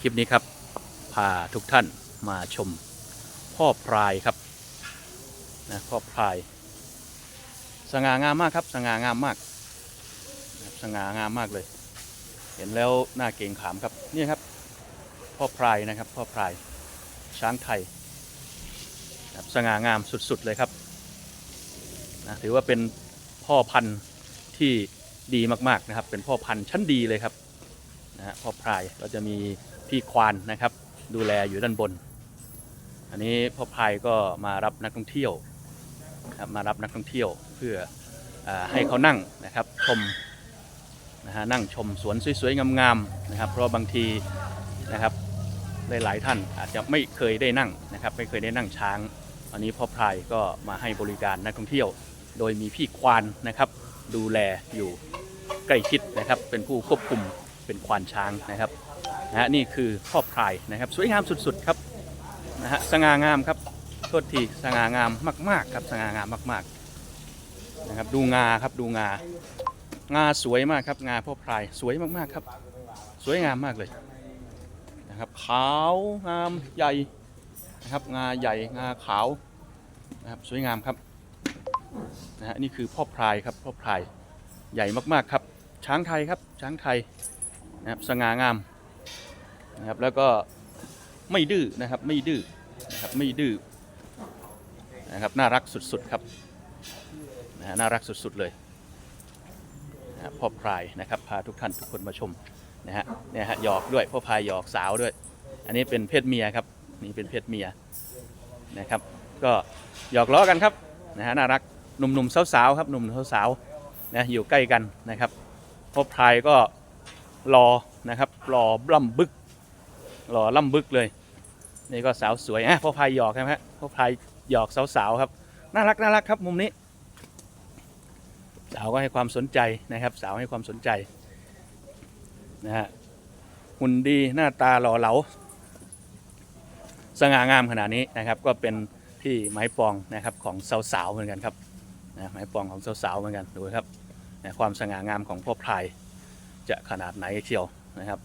คลิปนี้ครับ พาทุกท่านมาชมพ่อพรายครับนะพ่อพราย สง่างามมากครับ สง่างามมาก สง่างามมากเลย เห็นแล้วน่าเกรงขามครับนี่ครับ พ่อพรายนะครับพ่อพรายช้างไทยสง่างามสุดๆเลยครับนะถือว่าเป็นพ่อพันธุ์ที่ดีมากๆนะครับ เป็นพ่อพันธุ์ชั้นดีเลยครับ นะฮะพ่อพรายก็จะมีพี่ควานนะครับ ดูแลอยู่ด้านบน อันนี้พ่อพรายก็มารับนักท่องเที่ยวครับมารับนักท่องเที่ยวเพื่ออให้เขานั่งนะครับชมนะฮะนั่งชมสวนสวยๆงามๆนะครับ เพราะบางทีนะครับหลายๆท่านอาจจะไม่เคยได้นั่งนะครับ ไม่เคยได้นั่งช้าง อันนี้พ่อพรายก็มาให้บริการนักท่องเที่ยว โดยมีพี่ควานนะครับ ดูแลอยู่ใกล้ชิดนะครับ เป็นผู้ควบคุม เป็นควานช้างนะครับนะฮะนี่คือพ่อพรายนะครับสวยงามสุดๆครับนะฮะสง่างามครับโทษทีสง่างามมากๆครับสง่างามมากๆนะครับดูงาครับดูงางาสวยมากครับงาพ่อพรายสวยมากๆครับ สวยงามมากเลยนะครับขาวงามใหญ่นะครับงาใหญ่งาขาวนะครับสวยงามครับนะฮะนี่คือพ่อพรายครับพ่อพรายใหญ่มากๆครับ ช้างไทยครับช้างไทย นะครับสง่างามนะครับแล้วก็ไม่ดื้อนะครับไม่ดื้อนะครับไม่ดื้อนะครับน่ารักสุดๆครับนะน่ารักสุดๆเลยนะพ่อพรายนะครับพาทุกท่านทุกคนมาชมนะฮะเนี่ยฮะหยอกด้วยพ่อพายหยอกสาวด้วย อันนี้เป็นเพศเมียครับนี่เป็นเพศเมียนะครับ ก็หยอกล้อกันครับนะฮะน่ารักหนุ่มๆสาวๆครับหนุ่มๆสาวๆนะอยู่ใกล้กันนะครับพ่อพรายก็ รอนะครับรอล่ำบึกรอล่ำบึกเลย นี่ก็สาวสวยอะพ่อพายหยอกใช่ไหมฮะพ่อพายหยอกสาวๆครับ น่ารักน่ารักครับมุมนี้สาวก็ให้ความสนใจนะครับ สาวให้ความสนใจนะฮะหุ่นดีหน้าตาหล่อเหลาสง่างามขนาดนี้นะครับ ก็เป็นที่ไม้ปองนะครับของสาวๆเหมือนกันครับนะไม้ปองของสาวๆเหมือนกันดูครับนะความสง่างามของพ่อพาย จะขนาดไหนเชียวนะครับ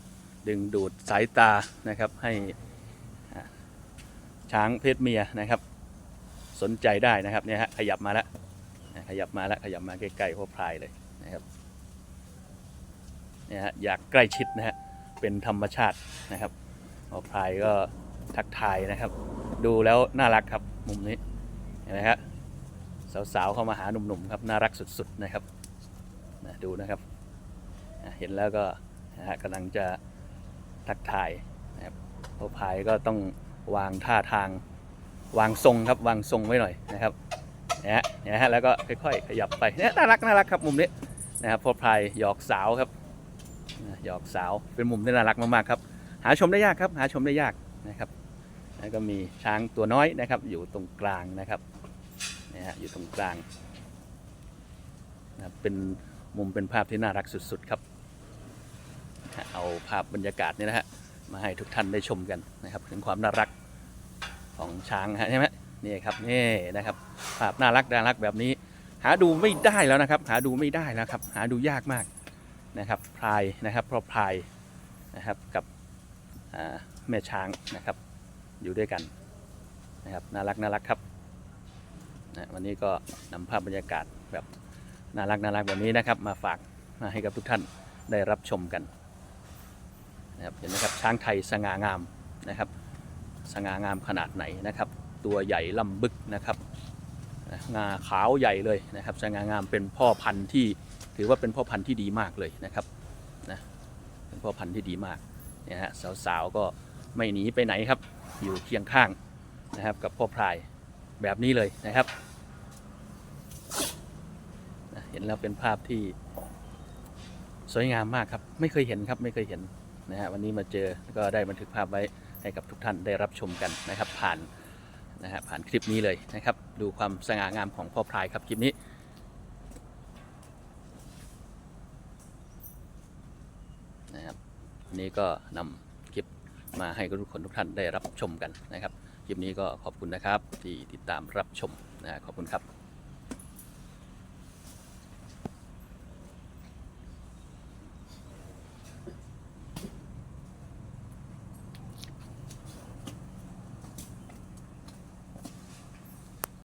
ดึงดูดสายตานะครับให้ช้างเพศเมียนะครับ สนใจได้นะครับเนี่ยฮะขยับมาแล้วนะขยับมาแล้วขยับมาใกล้ๆพ่อพรายเลยนะครับเนี่ยฮะอยากใกล้ชิดนะฮะเป็นธรรมชาตินะครับพ่อพรายก็ทักทายนะครับ ดูแล้วน่ารักครับมุมนี้เห็นไหมฮะสาวๆเข้ามาหาหนุ่มๆครับน่ารักสุดๆนะครับนะดูนะครับ เห็นแล้วก็นะฮะกำลังจะทักทายนะครับพอพายก็ต้องวางท่าทางวางทรงครับวางทรงไว้หน่อยนะครับนะฮะนะฮะแล้วก็ค่อยๆขยับไปเนี่ยน่ารักน่ารักครับมุมนี้นะครับพอพายหยอกสาวครับหยอกสาวเป็นมุมที่น่ารักมากๆครับ หาชมได้ยากครับ หาชมได้ยากนะครับแล้วก็มีช้างตัวน้อยนะครับ อยู่ตรงกลางนะครับนะฮะอยู่ตรงกลางนะครับเป็นมุมเป็นภาพที่น่ารักสุดๆครับ เอาภาพบรรยากาศนี่นะฮะมาให้ทุกท่านได้ชมกันนะครับ ถึงความน่ารักของช้างฮะใช่ไหมนี่ครับนี่นะครับภาพน่ารักน่ารักแบบนี้ หาดูไม่ได้แล้วนะครับ หาดูไม่ได้แล้วครับ หาดูยากมากนะครับพลายนะครับเพราะพลายนะครับกับแม่ช้างนะครับ อยู่ด้วยกันนะครับน่ารักน่ารักครับนะวันนี้ก็นำภาพบรรยากาศแบบน่ารักน่ารักแบบนี้นะครับ มาฝากมาให้กับทุกท่านได้รับชมกัน นะครับเห็นไหมครับช้างไทยสง่างามนะครับ สง่างามขนาดไหนนะครับ ตัวใหญ่ลำบึกนะครับงาขาวใหญ่เลยนะครับสง่างามเป็นพ่อพันธุ์ที่ถือว่าเป็นพ่อพันธุ์ที่ดีมากเลยนะครับนะเป็นพ่อพันธุ์ที่ดีมากเนี่ยฮะสาวๆก็ไม่หนีไปไหนครับ อยู่เคียงข้างนะครับกับพ่อพรายแบบนี้เลยนะครับ เห็นแล้วเป็นภาพที่สวยงามมากครับ ไม่เคยเห็นครับไม่เคยเห็น นะฮะวันนี้มาเจอก็ได้บันทึกภาพไว้ให้กับทุกท่านได้รับชมกันนะครับ ผ่านนะฮะผ่านคลิปนี้เลยนะครับ ดูความสง่างามของพ่อพรายครับคลิปนี้นะครับวันนี้ก็นำคลิปมาให้กับทุกคนทุกท่านได้รับชมกันนะครับคลิปนี้ก็ขอบคุณนะครับที่ติดตามรับชมนะขอบคุณครับ